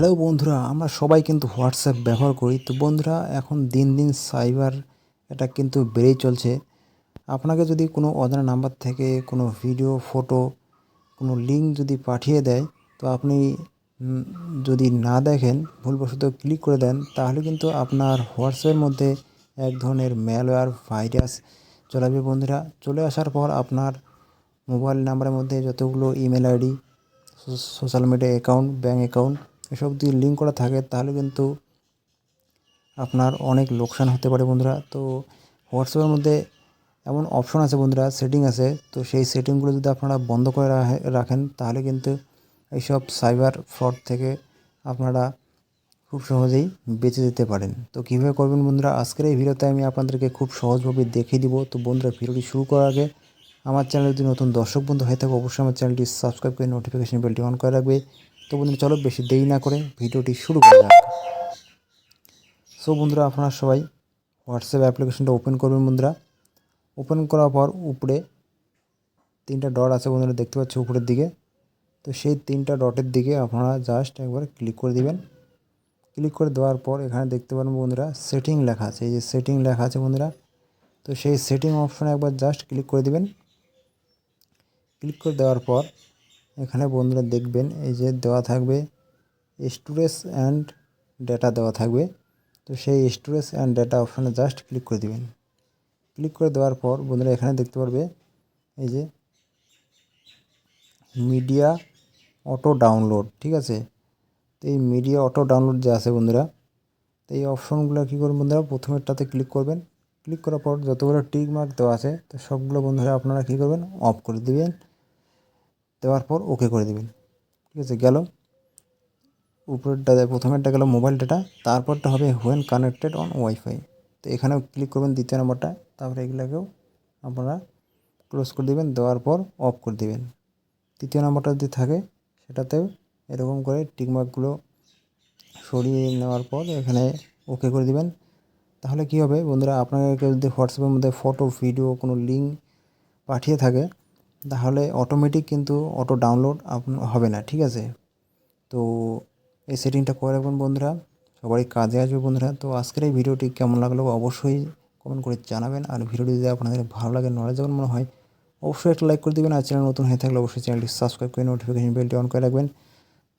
Hello বন্ধুরা, আমরা সবাই কিন্তু হোয়াটসঅ্যাপ ব্যবহার করি। তো বন্ধুরা, এখন দিন দিন সাইবার এটা কিন্তু বেড়েই চলছে। আপনাকে যদি কোনো অজানা নাম্বার থেকে কোনো ভিডিও ফটো কোনো লিঙ্ক যদি পাঠিয়ে দেয়, তো আপনি যদি না দেখেন, ভুলবশত ক্লিক করে দেন, তাহলে কিন্তু আপনার হোয়াটসঅ্যাপের মধ্যে এক ধরনের ম্যালওয়্যার ভাইরাস চলে আসবে বন্ধুরা। চলে আসার পর আপনার মোবাইল নাম্বারের মধ্যে যতগুলো email ID social media account bank account এসব যদি লিঙ্ক করা থাকে, তাহলে কিন্তু আপনার অনেক লোকসান হতে পারে বন্ধুরা। তো হোয়াটসঅ্যাপের মধ্যে এমন অপশন আছে বন্ধুরা সেটিং আছে। তো সেই সেটিংগুলো যদি আপনারা বন্ধ করে রাখে- রাখেন, তাহলে কিন্তু এইসব সাইবার ফ্রড থেকে আপনারা খুব সহজেই বেঁচে যেতে পারেন। তো কীভাবে করবেন বন্ধুরা, আজকের এই ভিডিওতে আমি আপনাদেরকে খুব সহজভাবে দেখিয়ে দিব। তো বন্ধুরা, ভিডিওটি শুরু করার আগে আমার চ্যানেলে যদি নতুন দর্শক বন্ধু হয়ে থাকে, অবশ্যই আমার চ্যানেলটি সাবস্ক্রাইব করে নোটিফিকেশন বেলটি অন করে রাখবে। তো বন্ধুরা, চলো বেশি দেরি না করে ভিডিওটি শুরু করা যাক। সো বন্ধুরা, আপনারা সবাই হোয়াটসঅ্যাপ অ্যাপ্লিকেশনটা ওপেন করবেন বন্ধুরা। ওপেন করার পর উপরে তিনটা ডট আছে বন্ধুরা, দেখতে পাচ্ছি উপরের দিকে। তো সেই তিনটা ডটের দিকে আপনারা জাস্ট একবার ক্লিক করে দিবেন। ক্লিক করে দেওয়ার পর এখানে দেখতে পারেন বন্ধুরা সেটিং লেখা আছে। এই যে সেটিং লেখা আছে বন্ধুরা, তো সেই সেটিং অপশানে একবার জাস্ট ক্লিক করে দিবেন। ক্লিক করে দেওয়ার পর এখানে বন্ধুরা দেখবেন, এই যে দেওয়া থাকবে স্টোরেজ অ্যান্ড ডেটা দেওয়া থাকবে। তো সেই স্টোরেজ অ্যান্ড ডেটা অপশানে জাস্ট ক্লিক করে দিবেন। ক্লিক করে দেওয়ার পর বন্ধুরা এখানে দেখতে পারবে, এই যে মিডিয়া অটো ডাউনলোড, ঠিক আছে? তো এই মিডিয়া অটো ডাউনলোড যে আছে বন্ধুরা, তো এই অপশনগুলো কী করবেন বন্ধুরা, প্রথমেরটাতে ক্লিক করবেন। ক্লিক করার পর যতগুলো টিক মার্ক দেওয়া আছে, তো সবগুলো বন্ধুরা আপনারা কী করবেন, অফ করে দিবেন। দেওয়ার পর ওকে করে দিবেন। ঠিক আছে, গেল। উপরেরটা প্রথমেরটা গেল মোবাইল ডাটা তারপরটা হবে হোয়েন কানেক্টেড অন ওয়াইফাই তো এখানেও ক্লিক করবেন দ্বিতীয় নম্বরটা তারপরে এগুলোকেও আপনারা ক্লোজ করে দিবেন, দেওয়ার পর অফ করে দিবেন। তৃতীয় নম্বরটা যদি থাকে, সেটাতেও এরকম করে টিকমার্কগুলো সরিয়ে নেওয়ার পর এখানে ওকে করে দিবেন। তাহলে কী হবে বন্ধুরা, আপনাকে যদি হোয়াটসঅ্যাপের মধ্যে ফটো ভিডিও কোনো লিঙ্ক পাঠিয়ে থাকে তাহলে অটোমেটিক কিন্তু অটো ডাউনলোড হবে না, ঠিক আছে? তো এই সেটিংটা করে রাখবেন বন্ধুরা, সবারই কাজে আসবে বন্ধুরা। তো আজকের এই ভিডিওটি কেমন লাগল অবশ্যই কমেন্ট করে জানাবেন। আর ভিডিওটি যদি আপনাদের ভালো লাগে নলেজেবল মনে হয়, অবশ্যই একটা লাইক করে দেবেন। আর চ্যানেল নতুন হয়ে থাকলে অবশ্যই চ্যানেলটি সাবস্ক্রাইব করে নোটিফিকেশন বেলটি অন করে রাখবেন।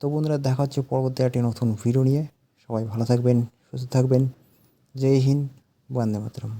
তো বন্ধুরা, দেখা হচ্ছে পরবর্তী একটি নতুন ভিডিও নিয়ে। সবাই ভালো থাকবেন, সুস্থ থাকবেন। জয় হিন্দ, বন্দে মাতরম।